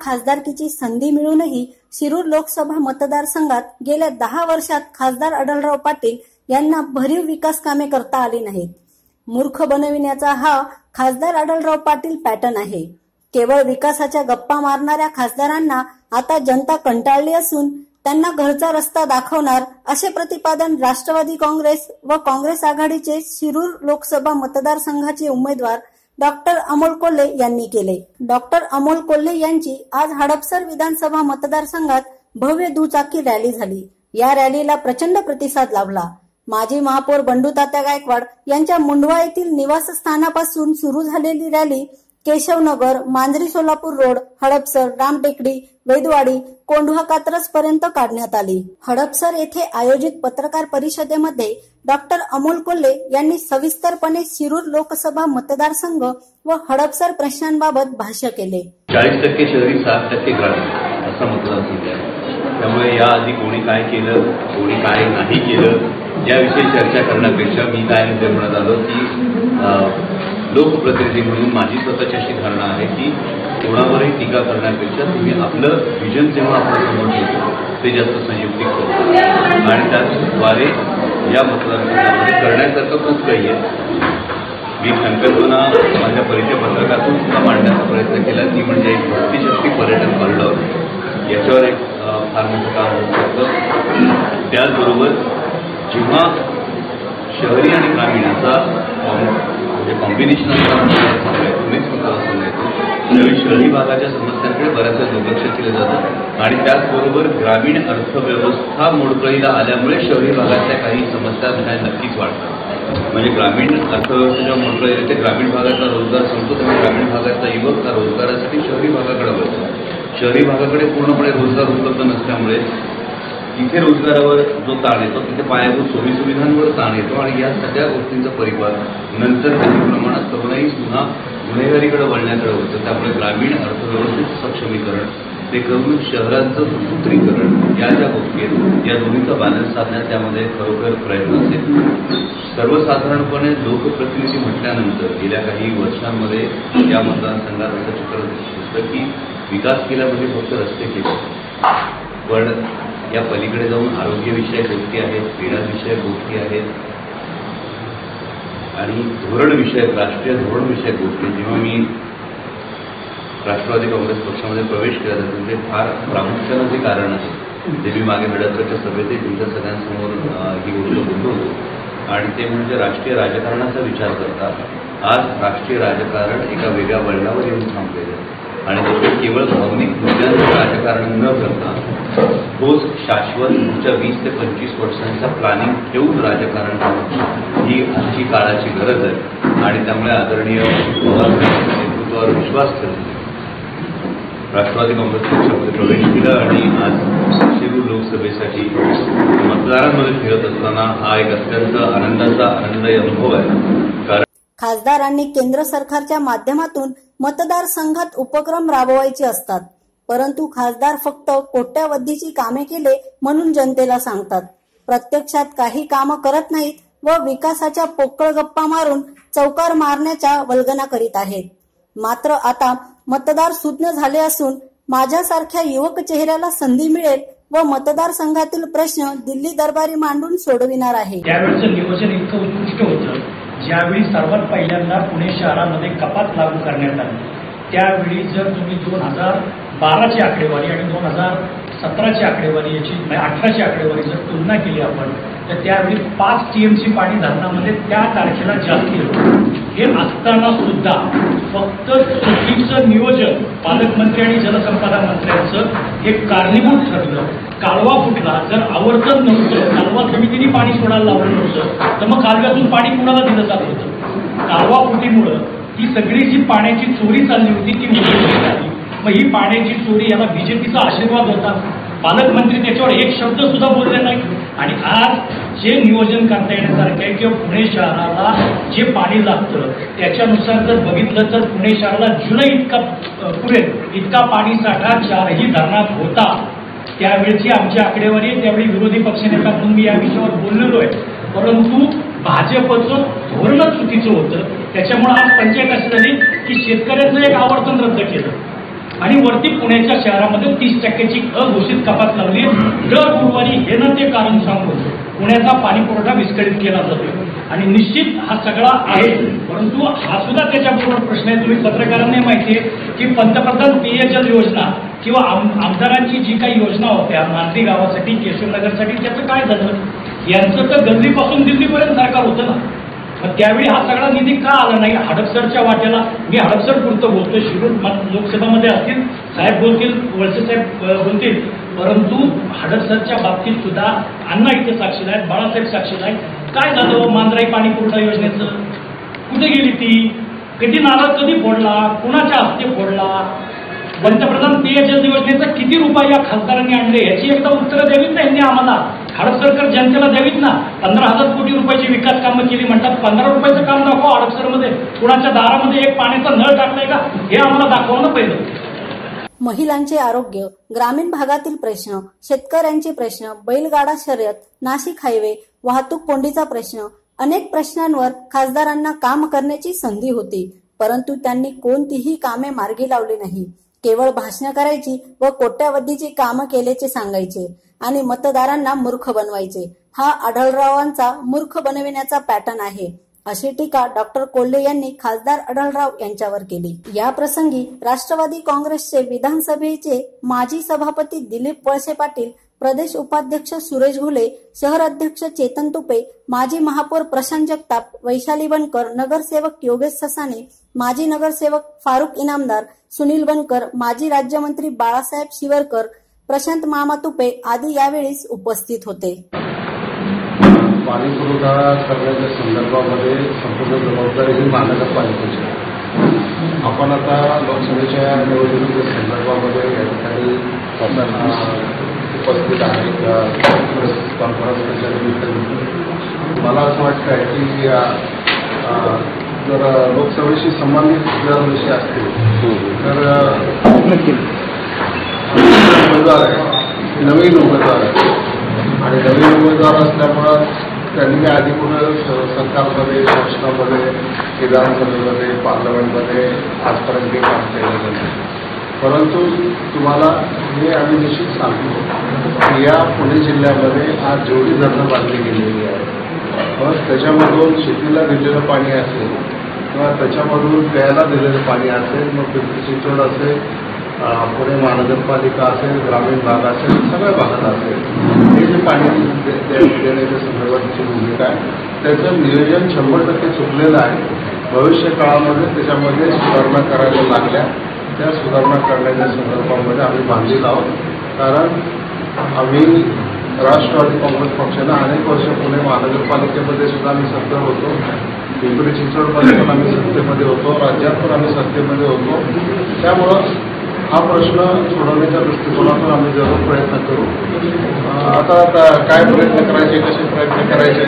खासदारकीची संधी मिळूनही शिरूर लोकसभा मतदारसंघात गेल्या दहा वर्षात खासदार अडलराव पाटील यांना भरीव विकास कामे करता आली नाहीत. मूर्ख बनविण्याचा हा खासदार अडलराव पाटील पॅटर्न आहे. केवळ विकासाच्या गप्पा मारणाऱ्या खासदारांना आता जनता कंटाळली असून त्यांना घरचा रस्ता दाखवणार असे प्रतिपादन राष्ट्रवादी काँग्रेस व काँग्रेस आघाडीचे शिरूर लोकसभा मतदारसंघाचे उमेदवार डॉक्टर अमोल कोल्हे यांनी केले. डॉक्टर अमोल कोल्हे यांची आज हडपसर विधानसभा मतदारसंघात भव्य दुचाकी रॅली झाली. या रॅलीला प्रचंड प्रतिसाद लाभला. माजी महापौर बंडू तात्या गायकवाड यांच्या मुंडवा येथील निवासस्थानापासून सुरू झालेली रॅली केशवनगर मांजरी सोलापूर रोड हडपसर रामटेकडी वैदवाडी कोंढवा कात्रज पर्यंत काढण्यात आली. हडपसर येथे आयोजित पत्रकार परिषदेमध्ये डॉक्टर अमोल कोल्हे यांनी सविस्तरपणे शिरूर लोकसभा मतदारसंघ व हडपसर प्रश्नांबाबत भाष्य केले. चाळीस टक्के शहरी सात टक्के ग्रामीण असा मतदारसंघ आहे. त्यामुळे याआधी कोणी काय केलं कोणी काय नाही केलं याविषयी चर्चा करण्यापेक्षा मी काय म्हणत आलो की लोकप्रतिनिधी म्हणून माझी स्वतःची अशी धारणा आहे की कोणावरही टीका करण्यापेक्षा तुम्ही आपलं विजन जेव्हा आपल्यासमोर ठेवतो ते जास्त संयुक्तिक करतो आणि त्याद्वारे या मतदारसंघामध्ये करण्यासारखं खूप काही आहे. मी संकल्पना माझ्या परिचय पत्रकातून सुद्धा मांडण्याचा प्रयत्न केला. ती म्हणजे एक भक्तिशक्ती पर्यटन कॉरिडॉर याच्यावर एक फार मोठं काम होऊ शकतं. त्याचबरोबर जेव्हा शहरी आणि ग्रामीण असा म्हणजे कॉम्बिनेशन तुम्हीच स्वतःला सांगायचं त्यावेळी शहरी भागाच्या समस्यांकडे बऱ्याचदा दुर्लक्ष केलं जातं. आणि त्याचबरोबर ग्रामीण अर्थव्यवस्था मोडकळीला आल्यामुळे शहरी भागातल्या काही समस्या ह्या नक्कीच वाढतात. म्हणजे ग्रामीण अर्थव्यवस्थेच्या मोडकळी ते ग्रामीण भागातला रोजगार संपतो त्यामुळे ग्रामीण भागातला युवक हा रोजगारासाठी शहरी भागाकडे वळतो शहरी भागाकडे पूर्णपणे रोजगार उपलब्ध नसल्यामुळे इथे रोजगारावर जो ताण येतो तिथे पायाभूत सोयीसुविधांवर ताण येतो आणि या सगळ्या गोष्टींचा परिवार नंतर काही प्रमाणात तरुणाई पुन्हा गुन्हेगारीकडे वळण्याकडे होतं. त्यामुळे ग्रामीण अर्थव्यवस्थेचं सक्षमीकरण ते करून शहरांचं सुसूत्रीकरण या ज्या गोष्टी आहेत या दोन्हीचा बॅलन्स साधण्यात त्यामध्ये खरोखर प्रयत्न असेल. सर्वसाधारणपणे लोकप्रतिनिधी म्हटल्यानंतर गेल्या काही वर्षांमध्ये या मतदारसंघात असं चित्र दिसतं की विकास केला म्हणजे फक्त रस्ते केले. पण या पलीकडे जाऊन आरोग्यविषयक गोष्टी आहेत क्रीडाविषयक गोष्टी आहेत. आणि धोरणविषयक राष्ट्रीय धोरणविषयक गोष्टी. जेव्हा मी राष्ट्रवादी काँग्रेस पक्षामध्ये प्रवेश केला तर ते फार प्रामुख्यानं जे कारण आहे. ते मी मागे मिळतच्या सभेतही तुमच्या सगळ्यांसमोर ही गोष्ट बोललो होतो. आणि ते म्हणजे राष्ट्रीय राजकारणाचा विचार करता आज राष्ट्रीय राजकारण एका वेगळ्या वळणावर येऊन थांबलेलं आणि ते केवळ भावनिक मुद्द्यांचं राजकारण न करता तोच शाश्वत पुढच्या वीस ते पंचवीस वर्षांचा प्लॅनिंग ठेवून राजकारण ही आजची काळाची गरज आहे. आणि त्यामुळे आदरणीय नेतृत्वावर विश्वास ठेवून राष्ट्रवादी काँग्रेस पक्षामध्ये प्रवेश केला आणि आज शिरूर लोकसभेसाठी मतदारांमध्ये फिरत असताना हा एक अत्यंत आनंदाचा आनंददायी अनुभव आहे. कारण खासदारांनी केंद्र सरकारच्या माध्यमातून मतदारसंघात उपक्रम राबवायचे असतात. परंतु खासदार फक्त कोट्यावधीची कामे केले म्हणून जनतेला सांगतात. प्रत्यक्षात काही कामं करत नाहीत व विकासाच्या पोकळ गप्पा मारून चौकार मारण्याच्या वल्गना करीत आहेत. मात्र आता मतदार सुज्ञ झाले असून माझ्यासारख्या युवक चेहऱ्याला संधी मिळेल व मतदारसंघातील प्रश्न दिल्ली दरबारी मांडून सोडविणार आहे. त्यावेळेचं नियोजन इतकं उत्कृष्ट होतं ज्यावेळी सर्वात पहिल्यांदा पुणे शहरामध्ये कपात लागू करण्यात आली. त्यावेळी जर तुम्ही दोन हजार बाराची आकडेवारी आणि दोन हजार सतराची आकडेवारी याची म्हणजे अठराची आकडेवारी जर तुलना केली आपण तर त्यावेळी पाच टीएमसी पाणी धरणामध्ये त्या तारखेला जास्ती होतं. हे असताना सुद्धा फक्त चुकीचं नियोजन पालकमंत्री आणि जलसंपदा मंत्र्यांचं हे कारणीभूत ठरलं. कालवा फुटला जर आवर्तन नव्हतं कालवा समितीने पाणी सोडायला लावलं नव्हतं तर मग कालव्यातून पाणी कुणाला दिलं जात होतं? कालवा फुटीमुळं ही सगळी जी पाण्याची चोरी चालली होती ती मोठी झाली. मग ही पाण्याची चोरी याला बीजेपीचा आशीर्वाद होता. पालकमंत्री त्याच्यावर एक शब्द सुद्धा बोलले नाही आणि आज जे नियोजन करता येण्यासारखे आहे किंवा पुणे शहराला जे पाणी लागतं त्याच्यानुसार जर बघितलं तर पुणे शहराला जुलै इतका पुरेल इतका पाणी साठा चारही धरणात होता. त्यावेळची आमची आकडेवारी आहे त्यावेळी विरोधी पक्षनेता म्हणून मी या विषयावर बोललेलो आहे. परंतु भाजपचं धोरणच चुकीचं होतं. त्याच्यामुळे आज पंचायत अशी झाली की शेतकऱ्याचं एक आवर्तन रद्द केलं. आणि वरती पुण्याच्या शहरामध्ये तीस टक्क्याची अघोषित कपात लावली दर गुरुवारी हे ना ते कारण सांगून पुण्याचा पाणी पुरवठा विस्कळीत केला जातो आणि निश्चित हा सगळा आहे परंतु हा सुद्धा त्याच्याबरोबर प्रश्न आहे. तुम्ही पत्रकारांना माहिती आहे की पंतप्रधान पेयजल योजना किंवा आम आमदारांची जी काही योजना होत्या मांजरी गावासाठी केशवनगरसाठी त्याचं काय झालं? यांचं तर गल्लीपासून दिल्लीपर्यंत सरकार होतं ना. मग त्यावेळी हा सगळा निधी का आला नाही? हडपसरच्या वाट्याला मी हडपसर पुरतं बोलतोय. शिरूर लोकसभामध्ये असतील साहेब बोलतील वळसे साहेब बोलतील. परंतु हडपसरच्या बाबतीत सुद्धा अण्णा इथे साक्षीला आहेत बाळासाहेब साक्षीला आहेत. काय झालं मांदराई मांजराई पाणी पुरवठा योजनेचं? कुठे गेली ती? कधी नारळ कधी फोडला? कुणाच्या हस्ते फोडला? पंतप्रधान पेयजल योजनेचा किती रुपये या खासदारांनी आणले? याची एकदा उत्तरं द्यावीत त्यांनी यांनी आम्हाला हडपसरकर जनतेला द्यावीत ना? पंधरा हजार कोटी रुपयाची विकास कामं केली म्हणतात. पंधरा रुपयाचं काम दाखवा हडपसरमध्ये कुणाच्या दारामध्ये एक पाण्याचा नळ टाकलाय का? हे आम्हाला दाखवा ना पहिलं. महिलांचे आरोग्य ग्रामीण भागातील प्रश्न शेतकऱ्यांचे प्रश्न बैलगाडा शर्यत नाशिक हायवे वाहतूक कोंडीचा प्रश्न अनेक प्रश्नांवर खासदारांना काम करण्याची संधी होती परंतु त्यांनी कोणतीही कामे मार्गी लावली नाही. केवळ भाषणं करायची व कोट्यावधीची कामं केल्याचे सांगायचे आणि मतदारांना मूर्ख बनवायचे. हा आढळरावांचा मूर्ख बनविण्याचा पॅटर्न आहे अशी टीका डॉक्टर कोल्हे यांनी खासदार अढळराव यांच्यावर केली. या प्रसंगी राष्ट्रवादी काँग्रेसचे विधानसभेचे माजी सभापती दिलीप वळसे पाटील प्रदेश उपाध्यक्ष सुरेश घोले शहर अध्यक्ष चेतन तुपे माजी महापौर प्रशांत जगताप वैशाली बनकर नगरसेवक योगेश ससाने माजी नगरसेवक फारुख इनामदार सुनील बनकर माजी राज्यमंत्री बाळासाहेब शिवरकर प्रशांत मामा तुपे आदी यावेळी उपस्थित होते. पाणी पुरवठा करण्याच्या संदर्भामध्ये संपूर्ण जबाबदारी ही महानगरपालिकेची आपण आता लोकसभेच्या निवडणुकीच्या संदर्भामध्ये या ठिकाणी अं, उपस्थित आहे. प्रेस कॉन्फरन्सच्या निमित्ताने मला असं वाटतं आहे की जर लोकसभेशी संबंधित जर विषय असतील तर उमेदवार आहे नवीन उमेदवार आहे. आणि नवीन उमेदवार असल्यामुळं त्यांनी आधी कुठं सरकारमध्ये शासनामध्ये विधानसभेमध्ये पार्लमेंटमध्ये आजपर्यंत काम केलेलं नाही. परंतु तुम्हाला हे आम्ही निश्चित सांगतो की या पुणे जिल्ह्यामध्ये आज जेवढी धरणं बांधली गेलेली आहे मग त्याच्यामधून शेतीला दिलेलं पाणी असेल किंवा त्याच्यामधून प्यायला दिलेलं पाणी असेल मग पिंपरी चिंचवड असेल पुणे महानगरपालिका असेल ग्रामीण भाग असेल सगळ्या भागात असेल हे जे पाणी देण्याच्या संदर्भातची भूमिका आहे. त्याचं नियोजन शंभर टक्के चुकलेलं आहे. भविष्य काळामध्ये त्याच्यामध्ये सुधारणा करायला लागल्या. त्या सुधारणा करण्याच्या संदर्भामध्ये आम्ही बांधील आहोत. कारण आम्ही राष्ट्रवादी काँग्रेस पक्षानं अनेक वर्ष पुणे महानगरपालिकेमध्ये सुद्धा आम्ही सत्तर होतो. पिंपरी चिंचवडमध्ये पण आम्ही सत्तेमध्ये होतो. राज्यात पण आम्ही सत्तेमध्ये होतो. त्यामुळं हा प्रश्न सोडवण्याच्या दृष्टिकोनातून आम्ही जरूर प्रयत्न करू. आता काय प्रयत्न करायचे कसे प्रयत्न करायचे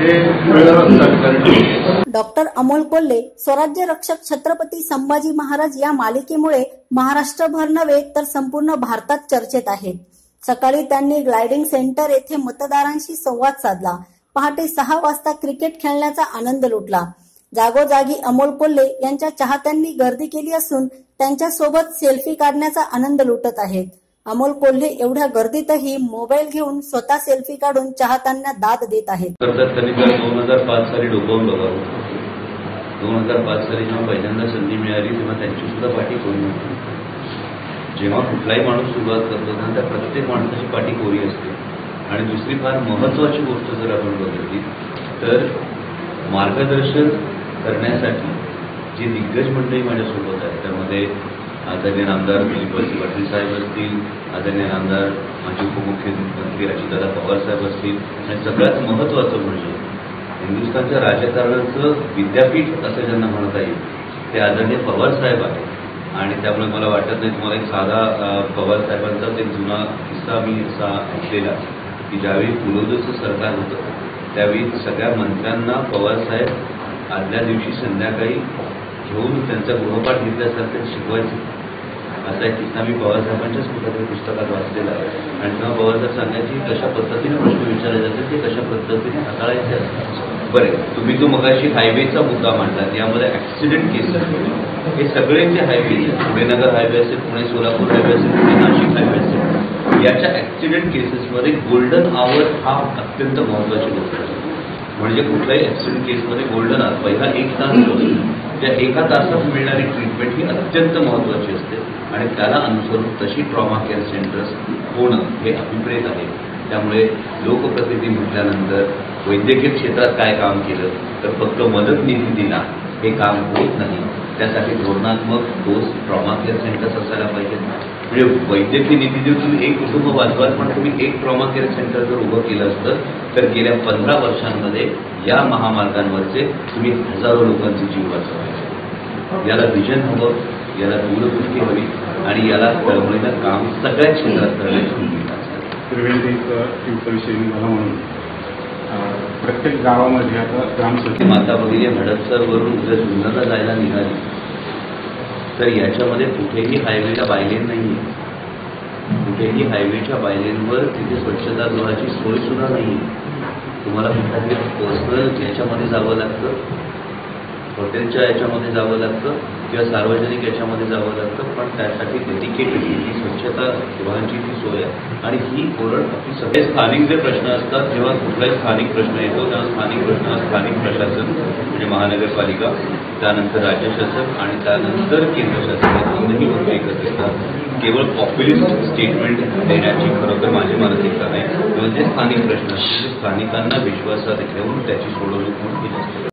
हे वेळेवरच सांगता डॉक्टर अमोल कोल्हे स्वराज्य रक्षक छत्रपती संभाजी महाराज या मालिकेमुळे महाराष्ट्रभर नव्हे तर संपूर्ण भारतात चर्चेत आहेत. सकाळी त्यांनी ग्लायडिंग सेंटर येथे मतदारांशी संवाद साधला. पहाटे सहा वाजता क्रिकेट खेळण्याचा आनंद लुटला. जागोजागी अमोल कोल्हे यांच्या चाहत्यांनी गर्दी केली असून त्यांच्यासोबत सेल्फी काढण्याचा आनंद लुटत आहेत. अमोल कोल्हे एवढ्या गर्दीतही मोबाईल घेऊन स्वतः सेल्फी काढून चाहत्यांना दाद देत आहेत. दोन हजार पाच साली डोकावून बघावं दोन हजार पाच साली जेव्हा पहिल्यांदा संधी मिळाली तेव्हा त्यांची सुद्धा पाठी कोरी होती जेव्हा कुठलाही माणूस सुरुवात करतो ना त्या प्रत्येक माणसाची पाठी कोरी असते. आणि दुसरी फार महत्त्वाची गोष्ट जर आपण बघितली तर मार्गदर्शन करण्यासाठी जी दिग्गज मंडळी माझ्यासोबत आहेत त्यामध्ये आदरणीय आमदार दिलीप पाटील साहेब असतील आदरणीय आमदार माजी उपमुख्यमंत्री अजितदादा पवार साहेब असतील आणि सगळ्यात महत्त्वाचं म्हणजे हिंदुस्थानच्या राजकारणाचं विद्यापीठ असं ज्यांना म्हणता येईल ते आदरणीय पवार साहेब आहेत. आणि त्यामुळे मला वाटत नाही तुम्हाला एक साधा पवार साहेबांचाच एक जुना किस्सा मी असा ऐकलेला की ज्यावेळी पुलोदचं सरकार होतं त्यावेळी सगळ्या मंत्र्यांना पवार साहेब आदल्या दिवशी संध्याकाळी घेऊन त्यांचा गृहपाठ घेतल्यासारखं शिकवायचे. असा एक किस्सा मी बाबासाहेबांच्याच कुठल्या पुस्तकात वाचलेला आहे. आणि तेव्हा बाबासाहेब सांगायचे की कशा पद्धतीने प्रश्न विचारले जातात ते कशा पद्धतीने हाताळायचे असतात बरे तुम्ही जो मगाशी हायवेचा मुद्दा मांडलात यामध्ये ऍक्सिडेंट केसेस हे सगळे जे हायवे पुणे नगर हायवे असेल पुणे सोलापूर हायवे असेल पुणे नाशिक हायवे असेल याच्या ऍक्सिडेंट केसेसमध्ये गोल्डन आवर हा अत्यंत महत्वाची गोष्ट आहे. म्हणजे कुठल्याही ऍक्सिडेंट केसमध्ये गोल्डन आवर पहिला एक तास त्या एका तासात मिळणारी ट्रीटमेंट ही अत्यंत महत्वाची असते. आणि त्याला अनुसरून तशी ट्रॉमा केअर सेंटर्स होणं हे अभिप्रेत आहे. त्यामुळे लोकप्रतिनिधी म्हटल्यानंतर वैद्यकीय क्षेत्रात काय काम केलं तर फक्त मदत निधी दिला हे काम होत नाही. त्यासाठी धोरणात्मक डोस ट्रॉमा केअर सेंटर्स असायला पाहिजेत. म्हणजे वैद्यकीय निधी देऊन तुम्ही एक कुटुंब वाचवाल पण तुम्ही एक ट्रॉमा केअर सेंटर जर उभं केलं असतं तर गेल्या पंधरा वर्षांमध्ये या महामार्गांवरचे तुम्ही हजारो लोकांचे जीव वाचवले याला विजन हवं याला दूरदृष्टी हवी आणि याला तळमळीनं काम सगळ्या क्षेत्रात करण्याची भूमिका मला म्हणून प्रत्येक गावामध्ये आता ग्रामसभा माता भगिनी हडपसरवरून जर जुन्नरला जायला निघाली. तर याच्यामध्ये कुठेही हायवेला बायलेन नाही आहे कुठेही हायवेच्या बायलेनवर तिथे स्वच्छतागृहाची सोय सुद्धा नाही आहे तुम्हाला कुठल्यातरी पर्सनल याच्यामध्ये जावं लागतं. हॉटेलच्या याच्यामध्ये जावं लागतं किंवा सार्वजनिक याच्यामध्ये जावं लागतं पण त्यासाठी डेडिकेटेड ही स्वच्छता गृहांची ती सोय आहे. आणि ही ओरड आपली सगळे स्थानिक जे प्रश्न असतात जेव्हा कुठलाही स्थानिक प्रश्न येतो तेव्हा स्थानिक प्रश्न स्थानिक प्रशासन म्हणजे महानगरपालिका त्यानंतर राज्य शासन आणि त्यानंतर केंद्र शासन दोनही गोष्टी एकत्र येतात. केवळ पॉप्युलिस्ट स्टेटमेंट देण्याची खरोखर माझी मानसिकता नाही. किंवा जे स्थानिक प्रश्न स्थानिकांना विश्वासात घेऊन त्याची सोडवणूक म्हणून केली